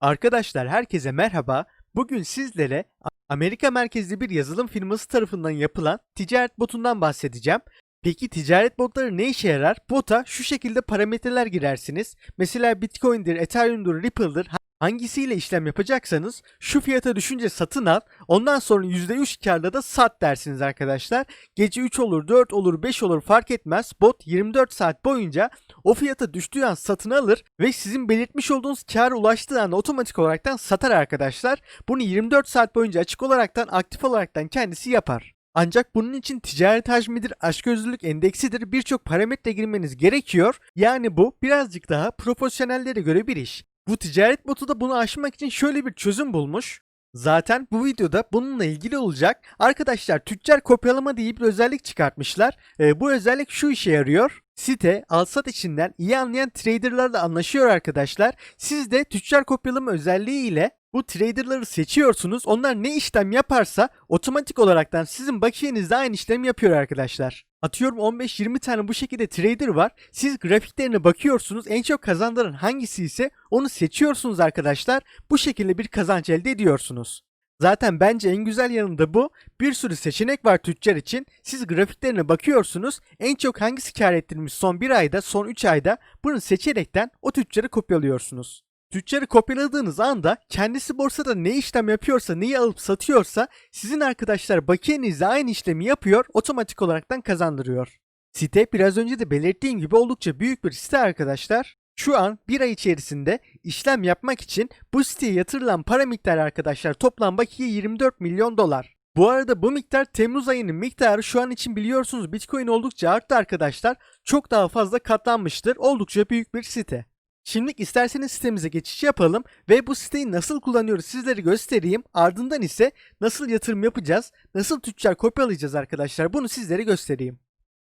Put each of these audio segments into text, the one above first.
Arkadaşlar herkese merhaba. Bugün sizlere Amerika merkezli bir yazılım firması tarafından yapılan ticaret botundan bahsedeceğim. Peki ticaret botları ne işe yarar? Bota şu şekilde parametreler girersiniz. Mesela Bitcoin'dir, Ethereum'dur, Ripple'dır. Hangisiyle işlem yapacaksanız şu fiyata düşünce satın al. Ondan sonra %3 karda da sat dersiniz arkadaşlar. Gece 3 olur, 4 olur, 5 olur fark etmez. Bot 24 saat boyunca o fiyata düştüğü an satın alır ve sizin belirtmiş olduğunuz kâra ulaştığı anda otomatik olaraktan satar arkadaşlar. Bunu 24 saat boyunca açık olaraktan aktif olaraktan kendisi yapar. Ancak bunun için ticaret hacmidir, açgözlülük endeksidir birçok parametre girmeniz gerekiyor. Yani bu birazcık daha profesyonellere göre bir iş. Bu ticaret botu da bunu aşmak için şöyle bir çözüm bulmuş. Zaten bu videoda bununla ilgili olacak. Arkadaşlar tüccar kopyalama diye bir özellik çıkartmışlar. Ee, bu özellik şu işe yarıyor. Site alsat içinden iyi anlayan traderlarla anlaşıyor arkadaşlar. Siz de tüccar kopyalama özelliği ile bu traderları seçiyorsunuz. Onlar ne işlem yaparsa otomatik olaraktan sizin bakiyenizde aynı işlemi yapıyor arkadaşlar. Atıyorum 15-20 tane bu şekilde trader var. Siz grafiklerine bakıyorsunuz. En çok kazandıran hangisi ise onu seçiyorsunuz arkadaşlar. Bu şekilde bir kazanç elde ediyorsunuz. Zaten bence en güzel yanında bu. Bir sürü seçenek var tüccar için. Siz grafiklerine bakıyorsunuz. En çok hangisi kar ettirmiş son bir ayda, son 3 ayda bunu seçerekten o tüccarı kopyalıyorsunuz. Tüccarı kopyaladığınız anda kendisi borsada ne işlem yapıyorsa, neyi alıp satıyorsa sizin arkadaşlar bakiyenizde aynı işlemi yapıyor, otomatik olaraktan kazandırıyor. Site biraz önce de belirttiğim gibi oldukça büyük bir site arkadaşlar. Şu an bir ay içerisinde işlem yapmak için bu siteye yatırılan para miktarı arkadaşlar toplam bakiye 24 milyon dolar. Bu arada bu miktar Temmuz ayının miktarı şu an için biliyorsunuz Bitcoin oldukça arttı arkadaşlar. Çok daha fazla katlanmıştır. Oldukça büyük bir site. Şimdi isterseniz sitemize geçiş yapalım ve bu siteyi nasıl kullanıyoruz sizlere göstereyim. Ardından ise nasıl yatırım yapacağız, nasıl tüccar kopyalayacağız arkadaşlar bunu sizlere göstereyim.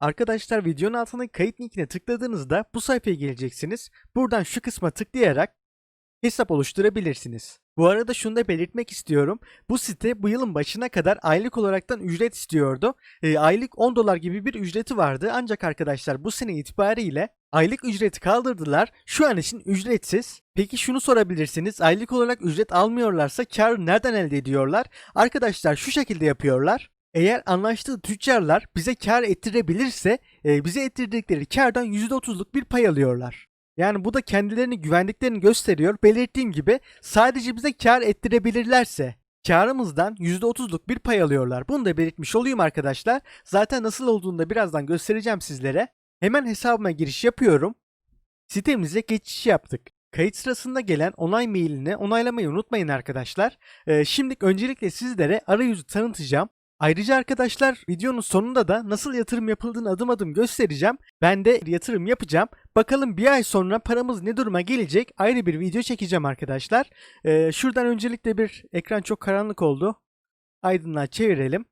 Arkadaşlar videonun altındaki kayıt linkine tıkladığınızda bu sayfaya geleceksiniz. Buradan şu kısma tıklayarak hesap oluşturabilirsiniz. Bu arada şunu da belirtmek istiyorum. Bu site bu yılın başına kadar aylık olaraktan ücret istiyordu. E, aylık 10 dolar gibi bir ücreti vardı. Ancak arkadaşlar bu sene itibariyle aylık ücreti kaldırdılar. Şu an için ücretsiz. Peki şunu sorabilirsiniz. Aylık olarak ücret almıyorlarsa kar nereden elde ediyorlar? Arkadaşlar şu şekilde yapıyorlar. Eğer anlaştığı tüccarlar bize kar ettirebilirse e, bize ettirdikleri kardan %30'luk bir pay alıyorlar. Yani bu da kendilerini güvendiklerini gösteriyor. Belirttiğim gibi sadece bize kar ettirebilirlerse karımızdan %30'luk bir pay alıyorlar. Bunu da belirtmiş olayım arkadaşlar. Zaten nasıl olduğunu da birazdan göstereceğim sizlere. Hemen hesabıma giriş yapıyorum. Sitemize geçiş yaptık. Kayıt sırasında gelen onay mailini onaylamayı unutmayın arkadaşlar. Ee, şimdi öncelikle sizlere arayüzü tanıtacağım. Ayrıca arkadaşlar videonun sonunda da nasıl yatırım yapıldığını adım adım göstereceğim. Ben de yatırım yapacağım. Bakalım bir ay sonra paramız ne duruma gelecek ayrı bir video çekeceğim arkadaşlar. Ee, şuradan öncelikle bir ekran çok karanlık oldu. Aydınlığa çevirelim.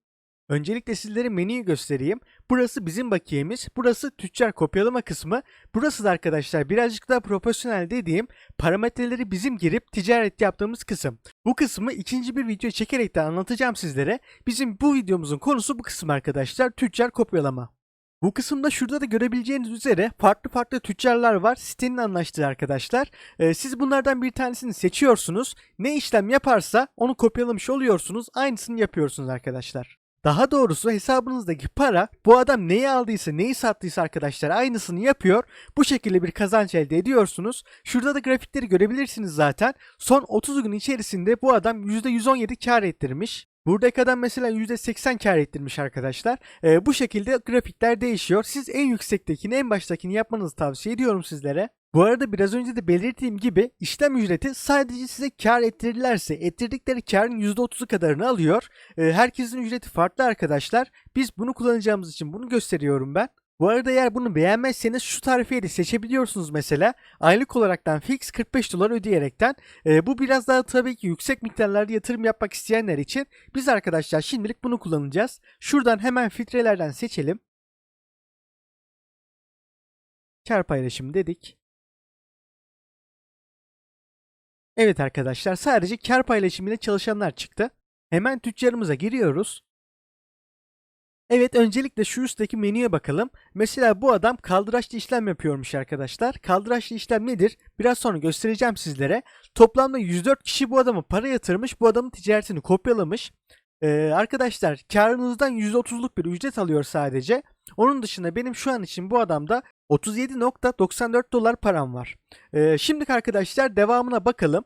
Öncelikle sizlere menüyü göstereyim. Burası bizim bakiyemiz. Burası tüccar kopyalama kısmı. Burası da arkadaşlar birazcık daha profesyonel dediğim parametreleri bizim girip ticaret yaptığımız kısım. Bu kısmı ikinci bir video çekerek de anlatacağım sizlere. Bizim bu videomuzun konusu bu kısım arkadaşlar. Tüccar kopyalama. Bu kısımda şurada da görebileceğiniz üzere farklı farklı tüccarlar var. Sitenin anlaştığı arkadaşlar. Ee, siz bunlardan bir tanesini seçiyorsunuz. Ne işlem yaparsa onu kopyalamış oluyorsunuz. Aynısını yapıyorsunuz arkadaşlar. Daha doğrusu hesabınızdaki para bu adam neyi aldıysa neyi sattıysa arkadaşlar aynısını yapıyor. Bu şekilde bir kazanç elde ediyorsunuz. Şurada da grafikleri görebilirsiniz zaten. Son 30 gün içerisinde bu adam %117 kar ettirmiş. Buradaki adam mesela %80 kar ettirmiş arkadaşlar. Ee, bu şekilde grafikler değişiyor. Siz en yüksektekini en baştakini yapmanızı tavsiye ediyorum sizlere. Bu arada biraz önce de belirttiğim gibi işlem ücreti sadece size kar ettirirlerse ettirdikleri karın %30'u kadarını alıyor. Ee, herkesin ücreti farklı arkadaşlar. Biz bunu kullanacağımız için bunu gösteriyorum ben. Bu arada eğer bunu beğenmezseniz şu tarifeyi de seçebiliyorsunuz mesela. Aylık olaraktan fix 45 dolar ödeyerekten. Ee, bu biraz daha tabii ki yüksek miktarlarda yatırım yapmak isteyenler için. Biz arkadaşlar şimdilik bunu kullanacağız. Şuradan hemen filtrelerden seçelim. Kar paylaşımı dedik. Evet arkadaşlar sadece kar paylaşımıyla çalışanlar çıktı. Hemen tüccarımıza giriyoruz. Evet öncelikle şu üstteki menüye bakalım. Mesela bu adam kaldıraçlı işlem yapıyormuş arkadaşlar. Kaldıraçlı işlem nedir? Biraz sonra göstereceğim sizlere. Toplamda 104 kişi bu adama para yatırmış. Bu adamın ticaretini kopyalamış. Ee, arkadaşlar karınızdan %30'luk bir ücret alıyor sadece. Onun dışında benim şu an için bu adamda 37.94 dolar param var. Ee, şimdi arkadaşlar devamına bakalım.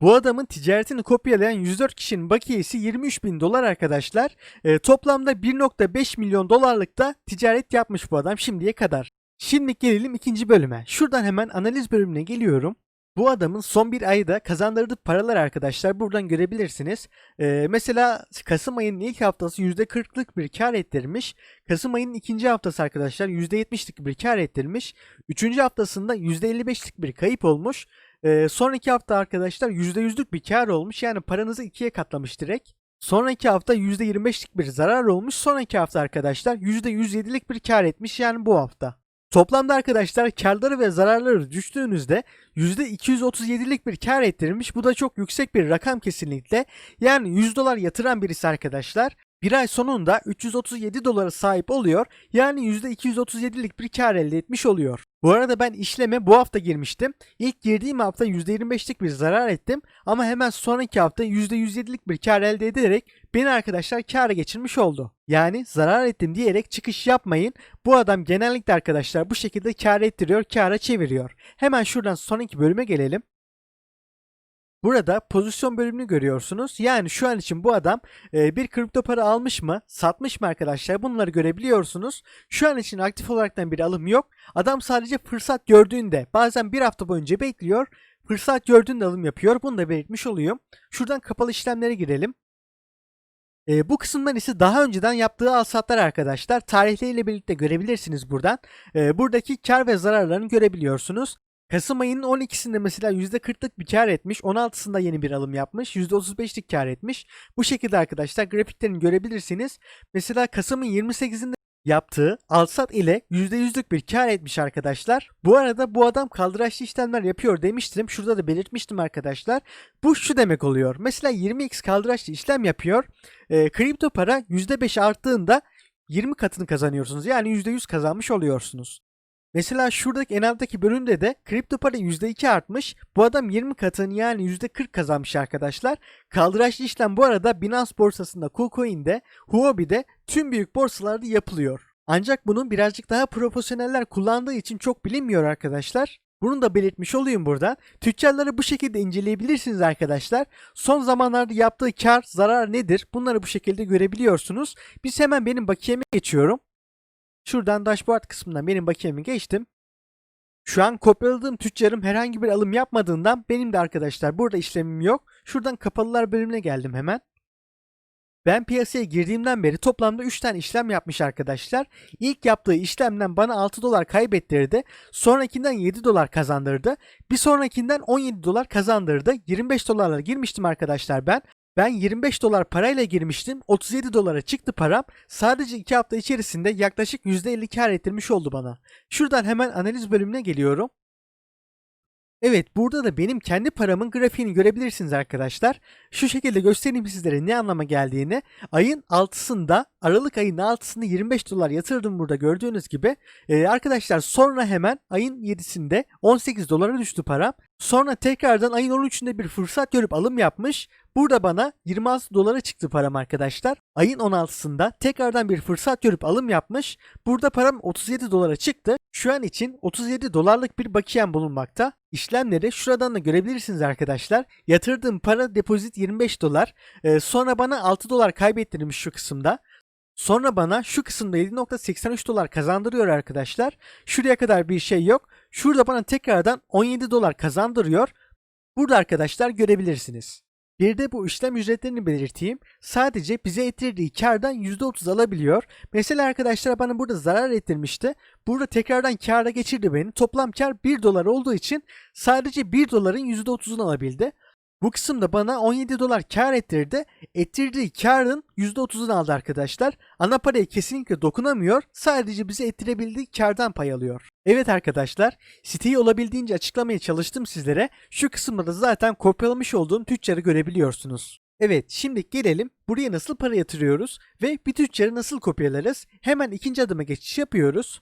Bu adamın ticaretini kopyalayan 104 kişinin bakiyesi 23 bin dolar arkadaşlar. Ee, toplamda 1.5 milyon dolarlık da ticaret yapmış bu adam şimdiye kadar. Şimdi gelelim ikinci bölüme. Şuradan hemen analiz bölümüne geliyorum. Bu adamın son bir ayda kazandırdığı paralar arkadaşlar buradan görebilirsiniz. Ee, mesela Kasım ayının ilk haftası %40'lık bir kar ettirmiş. Kasım ayının ikinci haftası arkadaşlar %70'lik bir kar ettirmiş. Üçüncü haftasında %55'lik bir kayıp olmuş. Ee, sonraki hafta arkadaşlar %100'lük bir kar olmuş. Yani paranızı ikiye katlamış direkt. Sonraki hafta %25'lik bir zarar olmuş. Sonraki hafta arkadaşlar %107'lik bir kar etmiş yani bu hafta. Toplamda arkadaşlar karları ve zararları düştüğünüzde %237'lik bir kar ettirmiş. Bu da çok yüksek bir rakam kesinlikle. Yani 100 dolar yatıran birisi arkadaşlar. Bir ay sonunda 337 dolara sahip oluyor. Yani %237'lik bir kar elde etmiş oluyor. Bu arada ben işleme bu hafta girmiştim. İlk girdiğim hafta %25'lik bir zarar ettim. Ama hemen sonraki hafta %107'lik bir kar elde ederek beni arkadaşlar kâra geçirmiş oldu. Yani zarar ettim diyerek çıkış yapmayın. Bu adam genellikle arkadaşlar bu şekilde kar ettiriyor, kâra çeviriyor. Hemen şuradan sonraki bölüme gelelim. Burada pozisyon bölümünü görüyorsunuz. Yani şu an için bu adam e, bir kripto para almış mı, satmış mı arkadaşlar bunları görebiliyorsunuz. Şu an için aktif olaraktan bir alım yok. Adam sadece fırsat gördüğünde bazen bir hafta boyunca bekliyor. Fırsat gördüğünde alım yapıyor. Bunu da belirtmiş oluyor. Şuradan kapalı işlemlere girelim. E, bu kısımdan ise daha önceden yaptığı alsatlar arkadaşlar. Tarihleriyle birlikte görebilirsiniz buradan. E, buradaki kar ve zararlarını görebiliyorsunuz. Kasım ayının 12'sinde mesela %40'lık bir kar etmiş. 16'sında yeni bir alım yapmış. %35'lik kar etmiş. Bu şekilde arkadaşlar grafiklerini görebilirsiniz. Mesela Kasım'ın 28'inde yaptığı alsat ile %100'lük bir kar etmiş arkadaşlar. Bu arada bu adam kaldıraçlı işlemler yapıyor demiştim. Şurada da belirtmiştim arkadaşlar. Bu şu demek oluyor. Mesela 20x kaldıraçlı işlem yapıyor. E, kripto para %5 arttığında 20 katını kazanıyorsunuz. Yani %100 kazanmış oluyorsunuz. Mesela şuradaki en alttaki bölümde de kripto para %2 artmış. Bu adam 20 katını yani %40 kazanmış arkadaşlar. Kaldıraçlı işlem bu arada Binance borsasında, KuCoin'de, Huobi'de tüm büyük borsalarda yapılıyor. Ancak bunun birazcık daha profesyoneller kullandığı için çok bilinmiyor arkadaşlar. Bunu da belirtmiş olayım burada. Tüccarları bu şekilde inceleyebilirsiniz arkadaşlar. Son zamanlarda yaptığı kar, zarar nedir? Bunları bu şekilde görebiliyorsunuz. Biz hemen benim bakiyeme geçiyorum. Şuradan dashboard kısmından benim bakiyemi geçtim. Şu an kopyaladığım tüccarım herhangi bir alım yapmadığından benim de arkadaşlar burada işlemim yok. Şuradan kapalılar bölümüne geldim hemen. Ben piyasaya girdiğimden beri toplamda 3 tane işlem yapmış arkadaşlar. İlk yaptığı işlemden bana 6 dolar kaybettirdi. Sonrakinden 7 dolar kazandırdı. Bir sonrakinden 17 dolar kazandırdı. 25 dolarla girmiştim arkadaşlar ben. Ben 25 dolar parayla girmiştim. 37 dolara çıktı param. Sadece 2 hafta içerisinde yaklaşık %50 kar ettirmiş oldu bana. Şuradan hemen analiz bölümüne geliyorum. Evet burada da benim kendi paramın grafiğini görebilirsiniz arkadaşlar. Şu şekilde göstereyim sizlere ne anlama geldiğini. Ayın 6'sında Aralık ayının 6'sında 25 dolar yatırdım burada gördüğünüz gibi. Ee, arkadaşlar sonra hemen ayın 7'sinde 18 dolara düştü param. Sonra tekrardan ayın 13'ünde bir fırsat görüp alım yapmış. Burada bana 26 dolara çıktı param arkadaşlar. Ayın 16'sında tekrardan bir fırsat görüp alım yapmış. Burada param 37 dolara çıktı. Şu an için 37 dolarlık bir bakiyem bulunmakta. İşlemleri şuradan da görebilirsiniz arkadaşlar. Yatırdığım para depozit 25 dolar. Ee, sonra bana 6 dolar kaybettirmiş şu kısımda. Sonra bana şu kısımda 7.83 dolar kazandırıyor arkadaşlar. Şuraya kadar bir şey yok. Şurada bana tekrardan 17 dolar kazandırıyor. Burada arkadaşlar görebilirsiniz. Bir de bu işlem ücretlerini belirteyim. Sadece bize ettirdiği kardan %30 alabiliyor. Mesela arkadaşlar bana burada zarar ettirmişti. Burada tekrardan kâra geçirdi beni. Toplam kar 1 dolar olduğu için sadece 1 doların %30'unu alabildi. Bu kısımda bana 17 dolar kar ettirdi. Ettirdiği karın %30'unu aldı arkadaşlar. Ana paraya kesinlikle dokunamıyor. Sadece bize ettirebildiği kardan pay alıyor. Evet arkadaşlar siteyi olabildiğince açıklamaya çalıştım sizlere. Şu kısımda da zaten kopyalamış olduğum tüccarı görebiliyorsunuz. Evet, şimdi gelelim buraya nasıl para yatırıyoruz ve bir tüccarı nasıl kopyalarız? Hemen ikinci adıma geçiş yapıyoruz.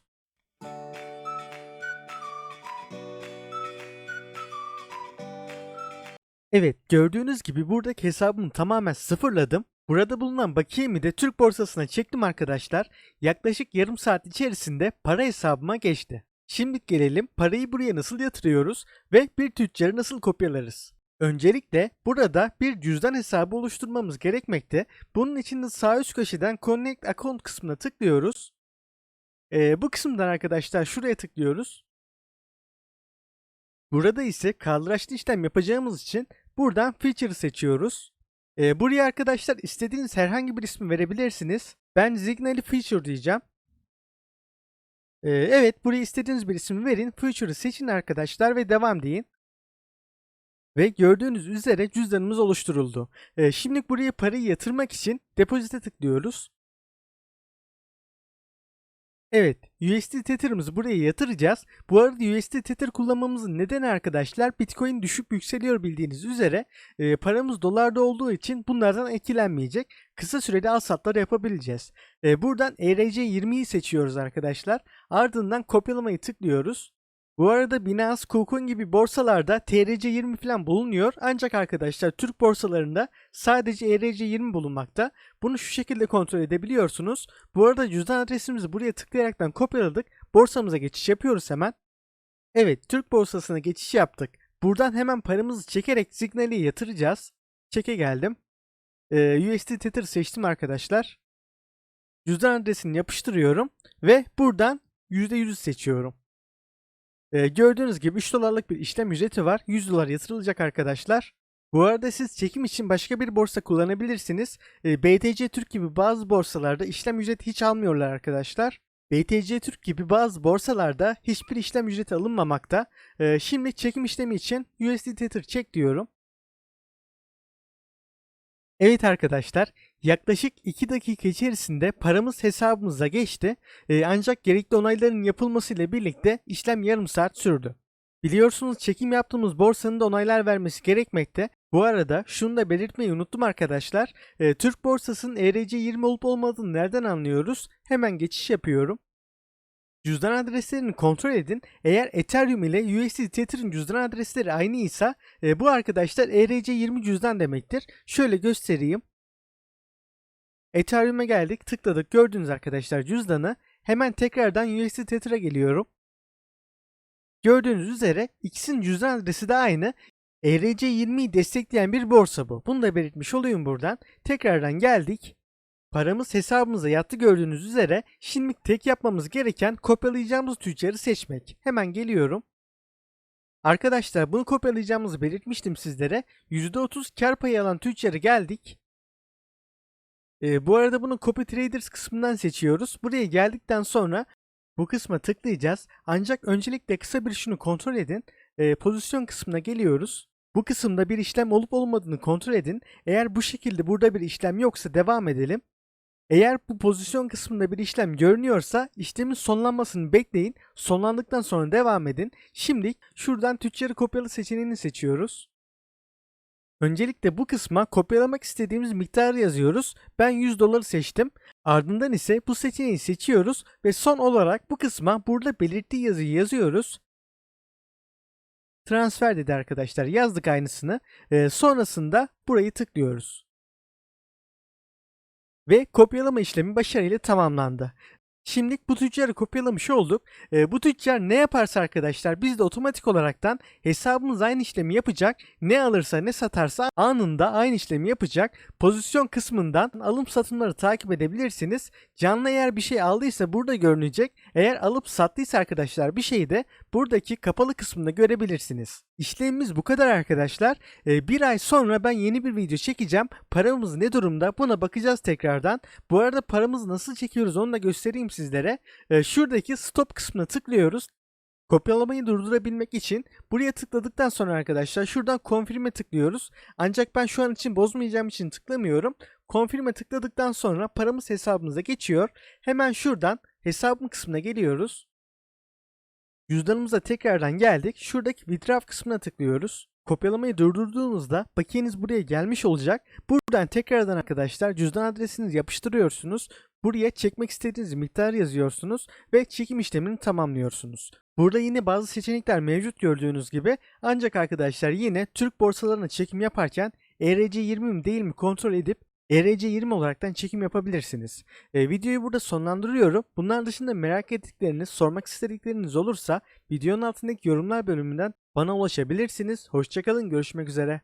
Evet, gördüğünüz gibi buradaki hesabımı tamamen sıfırladım. Burada bulunan bakiyemi de Türk borsasına çektim arkadaşlar. Yaklaşık yarım saat içerisinde para hesabıma geçti. Şimdi gelelim parayı buraya nasıl yatırıyoruz ve bir tüccarı nasıl kopyalarız? Öncelikle burada bir cüzdan hesabı oluşturmamız gerekmekte. Bunun için de sağ üst köşeden Connect Account kısmına tıklıyoruz. Ee, bu kısımdan arkadaşlar şuraya tıklıyoruz. Burada ise kaldıraçlı işlem yapacağımız için buradan Feature'ı seçiyoruz. Ee, buraya arkadaşlar istediğiniz herhangi bir ismi verebilirsiniz. Ben Signal Feature diyeceğim. Ee, evet buraya istediğiniz bir ismi verin. Feature'ı seçin arkadaşlar ve devam deyin. Ve gördüğünüz üzere cüzdanımız oluşturuldu. Ee, şimdi buraya parayı yatırmak için depozite tıklıyoruz. Evet, USD Tether'ımızı buraya yatıracağız. Bu arada USD Tether kullanmamızın nedeni arkadaşlar Bitcoin düşüp yükseliyor bildiğiniz üzere. E, paramız dolarda olduğu için bunlardan etkilenmeyecek. Kısa sürede al satlar yapabileceğiz. E, buradan ERC20'yi seçiyoruz arkadaşlar. Ardından kopyalamayı tıklıyoruz. Bu arada Binance, KuCoin gibi borsalarda TRC20 falan bulunuyor. Ancak arkadaşlar Türk borsalarında sadece ERC20 bulunmakta. Bunu şu şekilde kontrol edebiliyorsunuz. Bu arada cüzdan adresimizi buraya tıklayaraktan kopyaladık. Borsamıza geçiş yapıyoruz hemen. Evet Türk borsasına geçiş yaptık. Buradan hemen paramızı çekerek Signal'e yatıracağız. Çeke geldim. Ee, USD Tether seçtim arkadaşlar. Cüzdan adresini yapıştırıyorum ve buradan %100'ü seçiyorum. Ee, gördüğünüz gibi 3 dolarlık bir işlem ücreti var. 100 dolar yatırılacak arkadaşlar. Bu arada siz çekim için başka bir borsa kullanabilirsiniz. Ee, BTC Türk gibi bazı borsalarda işlem ücreti hiç almıyorlar arkadaşlar. BTC Türk gibi bazı borsalarda hiçbir işlem ücreti alınmamakta. Ee, şimdi çekim işlemi için USD Tether çek diyorum. Evet arkadaşlar yaklaşık 2 dakika içerisinde paramız hesabımıza geçti Ee, ancak gerekli onayların yapılmasıyla birlikte işlem yarım saat sürdü. Biliyorsunuz çekim yaptığımız borsanın da onaylar vermesi gerekmekte. Bu arada şunu da belirtmeyi unuttum arkadaşlar. Ee, Türk borsasının ERC20 olup olmadığını nereden anlıyoruz? Hemen geçiş yapıyorum. Cüzdan adreslerini kontrol edin. Eğer Ethereum ile USD Tether'ın cüzdan adresleri aynıysa e, bu arkadaşlar ERC20 cüzdan demektir. Şöyle göstereyim. Ethereum'e geldik, tıkladık. Gördüğünüz arkadaşlar cüzdanı. Hemen tekrardan USD Tether'a geliyorum. Gördüğünüz üzere ikisinin cüzdan adresi de aynı. ERC20'yi destekleyen bir borsa bu. Bunu da belirtmiş olayım buradan. Tekrardan geldik. Paramız hesabımıza yattı gördüğünüz üzere şimdi tek yapmamız gereken kopyalayacağımız tüccarı seçmek. Hemen geliyorum. Arkadaşlar bunu kopyalayacağımızı belirtmiştim sizlere. %30 kar payı alan tüccarı geldik. Ee, bu arada bunu Copy Traders kısmından seçiyoruz. Buraya geldikten sonra bu kısma tıklayacağız. Ancak öncelikle kısa bir şunu kontrol edin. Ee, pozisyon kısmına geliyoruz. Bu kısımda bir işlem olup olmadığını kontrol edin. Eğer bu şekilde burada bir işlem yoksa devam edelim. Eğer bu pozisyon kısmında bir işlem görünüyorsa işlemin sonlanmasını bekleyin. Sonlandıktan sonra devam edin. Şimdi şuradan tüccarı kopyalı seçeneğini seçiyoruz. Öncelikle bu kısma kopyalamak istediğimiz miktarı yazıyoruz. Ben 100 doları seçtim. Ardından ise bu seçeneği seçiyoruz ve son olarak bu kısma burada belirttiği yazıyı yazıyoruz. Transfer dedi arkadaşlar. Yazdık aynısını. Ee, sonrasında burayı tıklıyoruz ve kopyalama işlemi başarıyla tamamlandı. Şimdilik bu tüccarı kopyalamış olduk. E, bu tüccar ne yaparsa arkadaşlar biz de otomatik olaraktan hesabımız aynı işlemi yapacak. Ne alırsa ne satarsa anında aynı işlemi yapacak. Pozisyon kısmından alım satımları takip edebilirsiniz. Canlı eğer bir şey aldıysa burada görünecek. Eğer alıp sattıysa arkadaşlar bir şeyi de buradaki kapalı kısmında görebilirsiniz. İşlemimiz bu kadar arkadaşlar. Ee, bir ay sonra ben yeni bir video çekeceğim. Paramız ne durumda buna bakacağız tekrardan. Bu arada paramızı nasıl çekiyoruz onu da göstereyim sizlere. Ee, şuradaki stop kısmına tıklıyoruz. Kopyalamayı durdurabilmek için buraya tıkladıktan sonra arkadaşlar şuradan konfirme tıklıyoruz. Ancak ben şu an için bozmayacağım için tıklamıyorum. Konfirme tıkladıktan sonra paramız hesabımıza geçiyor. Hemen şuradan hesabım kısmına geliyoruz. Cüzdanımıza tekrardan geldik. Şuradaki Withdraw kısmına tıklıyoruz. Kopyalamayı durdurduğunuzda bakiyeniz buraya gelmiş olacak. Buradan tekrardan arkadaşlar cüzdan adresinizi yapıştırıyorsunuz. Buraya çekmek istediğiniz miktarı yazıyorsunuz ve çekim işlemini tamamlıyorsunuz. Burada yine bazı seçenekler mevcut gördüğünüz gibi ancak arkadaşlar yine Türk borsalarına çekim yaparken ERC20 mi değil mi kontrol edip ERC20 olaraktan çekim yapabilirsiniz. E, videoyu burada sonlandırıyorum. Bunlar dışında merak ettikleriniz, sormak istedikleriniz olursa videonun altındaki yorumlar bölümünden bana ulaşabilirsiniz. Hoşçakalın, görüşmek üzere.